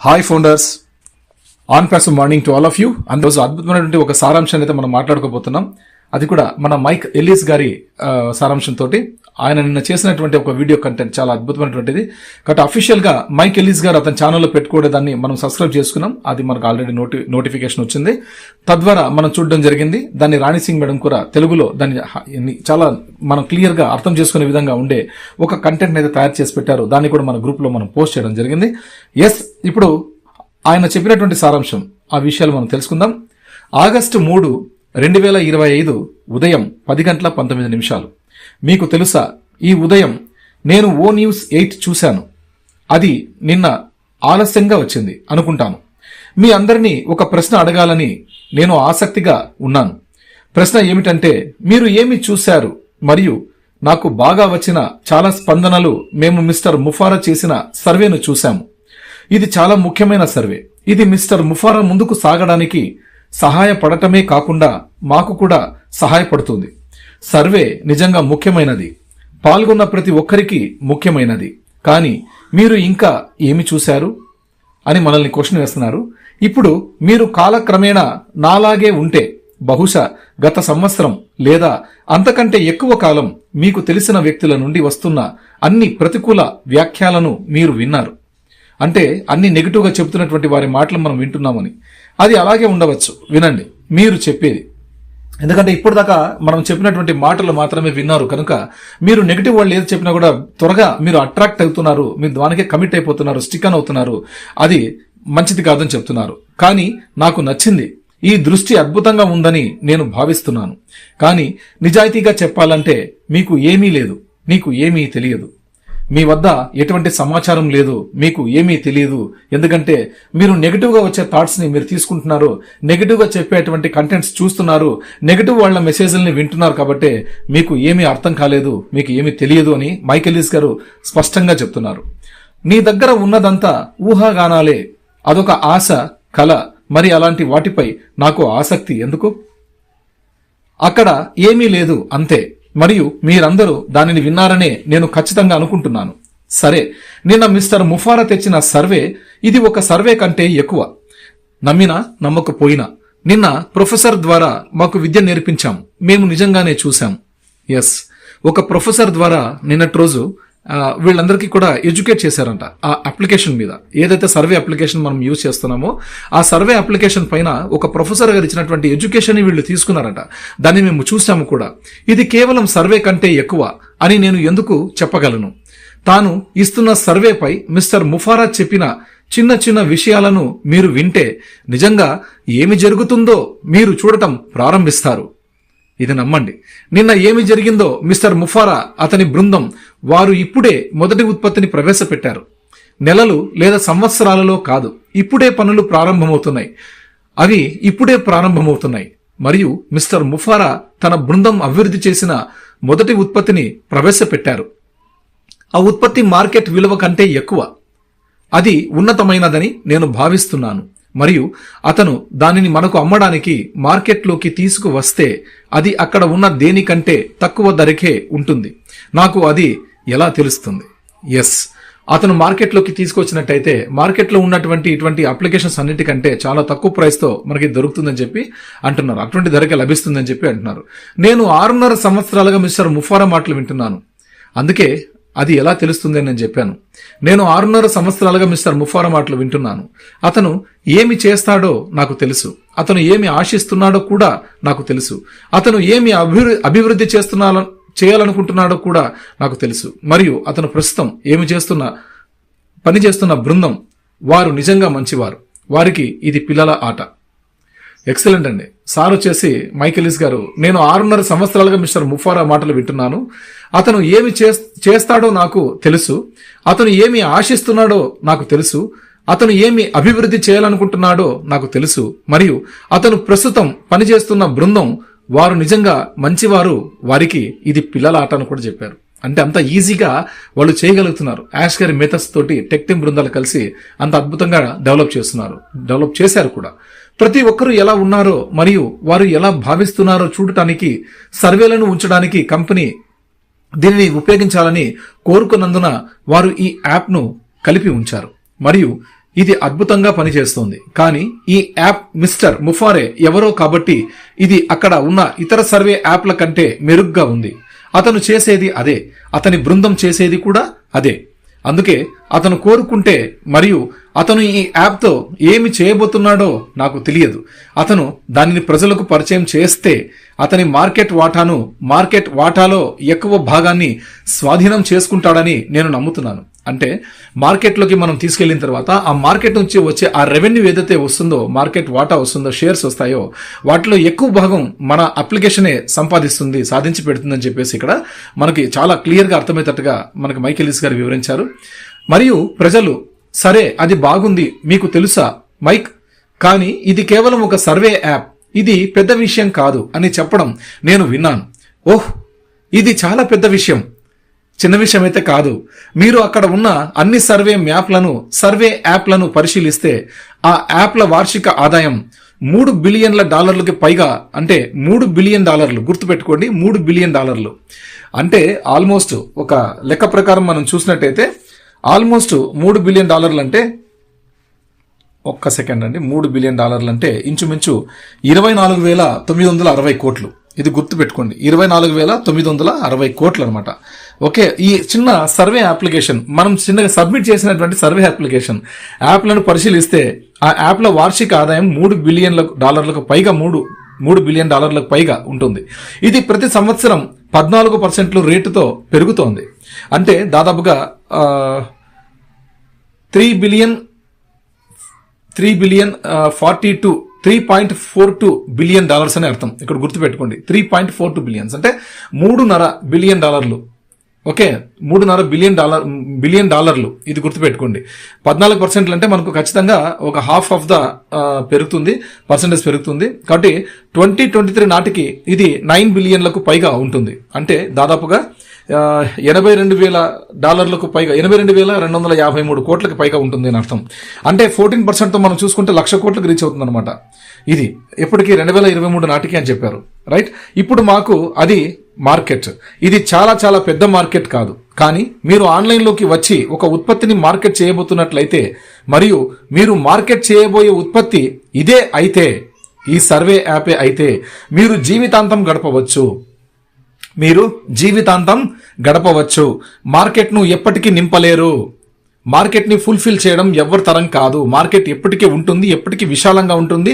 Hi founders on pass morning to all of you అందురోజు అద్భుతమైనటువంటి ఒక సారాంశాన్ని అయితే మనం మాట్లాడుకోబోతున్నాం. అది కూడా మన మైక్ ఎల్లీస్ గారి సారాంశంతో ఆయన నిన్న చేసినటువంటి ఒక వీడియో కంటెంట్ చాలా అద్భుతమైనటువంటిది. కాబట్టి అఫీషియల్గా మైక్ ఎల్లీస్ గారు అతని ఛానల్లో పెట్టుకోవడం దాన్ని మనం సబ్స్క్రైబ్ చేసుకున్నాం. అది మనకు ఆల్రెడీ నోటి నోటిఫికేషన్ వచ్చింది. తద్వారా మనం చూడడం జరిగింది. దాన్ని రాణి సింగ్ మేడం కూడా తెలుగులో దాన్ని చాలా మనం క్లియర్గా అర్థం చేసుకునే విధంగా ఉండే ఒక కంటెంట్ అయితే తయారు చేసి పెట్టారు. దాన్ని కూడా మన గ్రూప్లో మనం పోస్ట్ చేయడం జరిగింది. ఎస్ ఇప్పుడు ఆయన చెప్పినటువంటి సారాంశం ఆ విషయాలు మనం తెలుసుకుందాం. ఆగస్టు మూడు రెండు వేల ఇరవై ఐదు ఉదయం పది గంటల పంతొమ్మిది నిమిషాలు. మీకు తెలుసా ఈ ఉదయం నేను ఓ న్యూస్ ఎయిట్ చూశాను. అది నిన్న ఆలస్యంగా వచ్చింది అనుకుంటాను. మీ అందరినీ ఒక ప్రశ్న అడగాలని నేను ఆసక్తిగా ఉన్నాను. ప్రశ్న ఏమిటంటే మీరు ఏమి చూశారు? మరియు నాకు బాగా వచ్చిన చాలా స్పందనలు మేము మిస్టర్ ముఫారా చేసిన సర్వేను చూశాము. ఇది చాలా ముఖ్యమైన సర్వే. ఇది మిస్టర్ ముఫారా ముందుకు సాగడానికి సహాయపడటమే కాకుండా మాకు కూడా సహాయపడుతుంది. సర్వే నిజంగా ముఖ్యమైనది. పాల్గొన్న ప్రతి ఒక్కరికి ముఖ్యమైనది. కానీ మీరు ఇంకా ఏమి చూశారు? అని మనల్ని క్వశ్చన్ వేస్తున్నారు. ఇప్పుడు మీరు కాలక్రమేణా నాలాగే ఉంటే బహుశా గత సంవత్సరం లేదా అంతకంటే ఎక్కువ కాలం మీకు తెలిసిన వ్యక్తుల నుండి వస్తున్న అన్ని ప్రతికూల వ్యాఖ్యలను మీరు విన్నారు. అంటే అన్ని నెగిటివ్గా చెబుతున్నటువంటి వారి మాటలు మనం వింటున్నామని. అది అలాగే ఉండవచ్చు. వినండి. మీరు చెప్పేది. ఎందుకంటే ఇప్పటిదాకా మనం చెప్పినటువంటి మాటలు మాత్రమే విన్నారు. కనుక మీరు నెగిటివ్ వాళ్ళు ఏది చెప్పినా కూడా త్వరగా మీరు అట్రాక్ట్ అవుతున్నారు. మీరు దానికే కమిట్ అయిపోతున్నారు. స్టిక్ అవుతున్నారు. అది మంచిది కాదని చెప్తున్నారు. కానీ నాకు నచ్చింది. ఈ దృష్టి అద్భుతంగా ఉందని నేను భావిస్తున్నాను. కానీ నిజాయితీగా చెప్పాలంటే మీకు ఏమీ లేదు. నీకు ఏమీ తెలియదు. మీ వద్ద ఎటువంటి సమాచారం లేదు మీకు ఏమీ తెలియదు. ఎందుకంటే మీరు నెగిటివ్గా వచ్చే థాట్స్ని మీరు తీసుకుంటున్నారు నెగిటివ్గా చెప్పేటువంటి కంటెంట్స్ చూస్తున్నారు నెగిటివ్ వాళ్ళ మెసేజ్ల్ని వింటున్నారు కాబట్టి మీకు ఏమీ అర్థం కాలేదు మీకు ఏమీ తెలియదు అని మైకెలీస్ గారు స్పష్టంగా చెప్తున్నారు. నీ దగ్గర ఉన్నదంతా ఊహాగానాలే అదొక ఆశ కల మరి అలాంటి వాటిపై నాకు ఆసక్తి. ఎందుకు? అక్కడ ఏమీ లేదు అంతే. మరియు మీరందరూ దానిని విన్నారనే నేను ఖచ్చితంగా అనుకుంటున్నాను. సరే నిన్న మిస్టర్ ముఫారా తెచ్చిన సర్వే ఇది ఒక సర్వే కంటే ఎక్కువ. నమ్మినా నమ్మకపోయినా నిన్న ప్రొఫెసర్ ద్వారా మాకు విద్య నేర్పించాం. మేము నిజంగానే చూశాం. ఎస్ ఒక ప్రొఫెసర్ ద్వారా నిన్నటి రోజు వీళ్ళందరికీ కూడా ఎడ్యుకేట్ చేశారంట ఆ అప్లికేషన్ మీద. ఏదైతే సర్వే అప్లికేషన్ మనం యూజ్ చేస్తున్నామో ఆ సర్వే అప్లికేషన్ పైన ఒక ప్రొఫెసర్ గారు ఇచ్చినటువంటి ఎడ్యుకేషన్ వీళ్ళు తీసుకున్నారంట. దాన్ని మేము చూసాము కూడా. ఇది కేవలం సర్వే కంటే ఎక్కువ అని నేను ఎందుకు చెప్పగలను? తాను ఇస్తున్న సర్వేపై మిస్టర్ ముఫారా చెప్పిన చిన్న చిన్న విషయాలను మీరు వింటే నిజంగా ఏమి జరుగుతుందో మీరు చూడటం ప్రారంభిస్తారు. ఇది నమ్మండి. నిన్న ఏమి జరిగిందో మిస్టర్ ముఫారా అతని బృందం వారు ఇప్పుడే మొదటి ఉత్పత్తిని ప్రవేశపెట్టారు. నెలలు లేదా సంవత్సరాలలో కాదు ఇప్పుడే పనులు ప్రారంభమవుతున్నాయి. అవి ఇప్పుడే ప్రారంభమవుతున్నాయి. మరియు మిస్టర్ ముఫారా తన బృందం అభివృద్ధి చేసిన మొదటి ఉత్పత్తిని ప్రవేశపెట్టారు. ఆ ఉత్పత్తి మార్కెట్ విలువ కంటే ఎక్కువ. అది ఉన్నతమైనదని నేను భావిస్తున్నాను. మరియు అతను దానిని మనకు అమ్మడానికి మార్కెట్లోకి తీసుకువస్తే అది అక్కడ ఉన్న దేనికంటే తక్కువ ధరకే ఉంటుంది. నాకు అది ఎలా తెలుస్తుంది? ఎస్ అతను మార్కెట్లోకి తీసుకొచ్చినట్టయితే మార్కెట్లో ఉన్నటువంటి ఇటువంటి అప్లికేషన్స్ అన్నిటికంటే చాలా తక్కువ ప్రైస్తో మనకి దొరుకుతుందని చెప్పి అంటున్నారు. అటువంటి ధరకే లభిస్తుందని చెప్పి అంటున్నారు. నేను ఆరున్నర సంవత్సరాలుగా మిస్టర్ ముఫారా మాటలు వింటున్నాను. అందుకే అది ఎలా తెలుస్తుంది నేను చెప్పాను. నేను ఆరున్నర సంవత్సరాలుగా మిస్టర్ ముఫారా మాటలు వింటున్నాను. అతను ఏమి చేస్తాడో నాకు తెలుసు. అతను ఏమి ఆశిస్తున్నాడో కూడా నాకు తెలుసు. అతను ఏమి అభివృ అభివృద్ధి చేస్తున్నా చేయాలనుకుంటున్నాడో కూడా నాకు తెలుసు. మరియు అతను ప్రస్తుతం ఏమి చేస్తున్న పని చేస్తున్న బృందం వారు నిజంగా మంచివారు. వారికి ఇది పిల్లల ఆట. ఎక్సలెంట్ అండి. సార్ వచ్చేసి మైకెలిస్ గారు నేను ఆరున్నర సంవత్సరాలుగా మిస్టర్ ముఫారా మాటలు వింటున్నాను. అతను ఏమి చేస్తాడో నాకు తెలుసు. అతను ఏమి ఆశిస్తున్నాడో నాకు తెలుసు. అతను ఏమి అభివృద్ధి చేయాలనుకుంటున్నాడో నాకు తెలుసు. మరియు అతను ప్రస్తుతం పనిచేస్తున్న బృందం వారు నిజంగా మంచివారు. వారికి ఇది పిల్లల ఆట అని కూడా చెప్పారు. అంటే అంత ఈజీగా వాళ్ళు చేయగలుగుతున్నారు. యాష్ గారి మెథడ్స్ తోటి టెక్ టీమ్ బృందాలు కలిసి అంత అద్భుతంగా డెవలప్ చేస్తున్నారు. డెవలప్ చేశారు కూడా. ప్రతి ఒక్కరూ ఎలా ఉన్నారో మరియు వారు ఎలా భావిస్తున్నారో చూడటానికి సర్వేలను ఉంచడానికి కంపెనీ దీనిని ఉపయోగించాలని కోరుకున్నందున వారు ఈ యాప్ను కలిపి ఉంచారు. మరియు ఇది అద్భుతంగా పనిచేస్తుంది. కానీ ఈ యాప్ మిస్టర్ ముఫారే ఎవరో కాబట్టి ఇది అక్కడ ఉన్న ఇతర సర్వే యాప్ల కంటే మెరుగ్గా ఉంది. అతను చేసేది అదే. అతని బృందం చేసేది కూడా అదే. అందుకే అతను కోరుకుంటే మరియు అతను ఈ యాప్తో ఏమి చేయబోతున్నాడో నాకు తెలియదు. అతను దానిని ప్రజలకు పరిచయం చేస్తే అతని మార్కెట్ వాటాను మార్కెట్ వాటాలో ఎక్కువ భాగాన్ని స్వాధీనం చేసుకుంటాడని నేను నమ్ముతున్నాను. అంటే మార్కెట్లోకి మనం తీసుకెళ్ళిన తర్వాత ఆ మార్కెట్ నుంచి వచ్చే ఆ రెవెన్యూ ఏదైతే వస్తుందో మార్కెట్ వాటా వస్తుందో షేర్స్ వస్తాయో వాటిలో ఎక్కువ భాగం మన అప్లికేషనే సంపాదిస్తుంది సాధించి పెడుతుందని చెప్పేసి ఇక్కడ మనకి చాలా క్లియర్గా అర్థమయ్యేటట్టుగా మనకి మైకెలిస్ గారు వివరించారు. మరియు ప్రజలు సరే అది బాగుంది మీకు తెలుసా మైక్? కానీ ఇది కేవలం ఒక సర్వే యాప్ ఇది పెద్ద విషయం కాదు అని చెప్పడం నేను విన్నాను. ఓహ్ ఇది చాలా పెద్ద విషయం. చిన్న విషయం అయితే కాదు. మీరు అక్కడ ఉన్న అన్ని సర్వే మ్యాప్లను సర్వే యాప్లను పరిశీలిస్తే ఆ యాప్ల వార్షిక ఆదాయం మూడు బిలియన్ల డాలర్లకి పైగా అంటే మూడు బిలియన్ డాలర్లు. గుర్తుపెట్టుకోండి మూడు బిలియన్ డాలర్లు. అంటే ఆల్మోస్ట్ ఒక లెక్క ప్రకారం మనం చూసినట్టయితే ఆల్మోస్ట్ మూడు బిలియన్ డాలర్లు అంటే ఒక్క సెకండ్ అండి మూడు బిలియన్ డాలర్లు అంటే ఇంచుమించు ఇరవై నాలుగు వేల తొమ్మిది వందల అరవై కోట్లు. ఇది గుర్తుపెట్టుకోండి ఇరవై నాలుగు వేల తొమ్మిది వందల అరవై కోట్లు అనమాట ఓకే ఈ చిన్న సర్వే అప్లికేషన్ మనం చిన్నగా సబ్మిట్ చేసినటువంటి సర్వే అప్లికేషన్ యాప్లను పరిశీలిస్తే ఆ యాప్ల వార్షిక ఆదాయం మూడు బిలియన్ల డాలర్లకు పైగా మూడు మూడు బిలియన్ డాలర్లకు పైగా ఉంటుంది. ఇది ప్రతి సంవత్సరం పద్నాలుగు పర్సెంట్లు రేటుతో పెరుగుతోంది. అంటే దాదాపుగా three billion three billion forty two three point four two billion dollars అని అర్థం. ఇక్కడ గుర్తుపెట్టుకోండి. Three point four two billions. అంటే మూడున్నర బిలియన్ డాలర్లు. ఓకే మూడున్నర బిలియన్ డాలర్ బిలియన్ డాలర్లు. ఇది గుర్తుపెట్టుకోండి. పద్నాలుగు పర్సెంట్లు అంటే మనకు ఖచ్చితంగా ఒక హాఫ్ ఆఫ్ ద పెరుగుతుంది పర్సెంటేజ్ పెరుగుతుంది. కాబట్టి ట్వంటీ ట్వంటీ త్రీ నాటికి ఇది నైన్ బిలియన్లకు పైగా ఉంటుంది. అంటే దాదాపుగా ఎనభై రెండు వేల డాలర్లకు పైగా ఎనభై రెండు వేల రెండు వందల యాభై మూడు కోట్లకు పైగా ఉంటుంది అని అర్థం. అంటే ఫోర్టీన్ పర్సెంట్తో మనం చూసుకుంటే లక్ష కోట్లకు రీచ్ అవుతుంది అనమాట ఇది ఎప్పటికీ రెండు వేల ఇరవై మూడు నాటికి అని చెప్పారు. రైట్? ఇప్పుడు మాకు అది మార్కెట్. ఇది చాలా చాలా పెద్ద మార్కెట్ కాదు. కానీ మీరు ఆన్లైన్లోకి వచ్చి ఒక ఉత్పత్తిని మార్కెట్ చేయబోతున్నట్లయితే మరియు మీరు మార్కెట్ చేయబోయే ఉత్పత్తి ఇదే అయితే ఈ సర్వే యాపే అయితే మీరు జీవితాంతం గడపవచ్చు. మీరు జీవితాంతం గడపవచ్చు. మార్కెట్ను ఎప్పటికీ నింపలేరు. మార్కెట్ని ఫుల్ఫిల్ చేయడం ఎవరి తరం కాదు. మార్కెట్ ఎప్పటికీ ఉంటుంది ఎప్పటికీ విశాలంగా ఉంటుంది.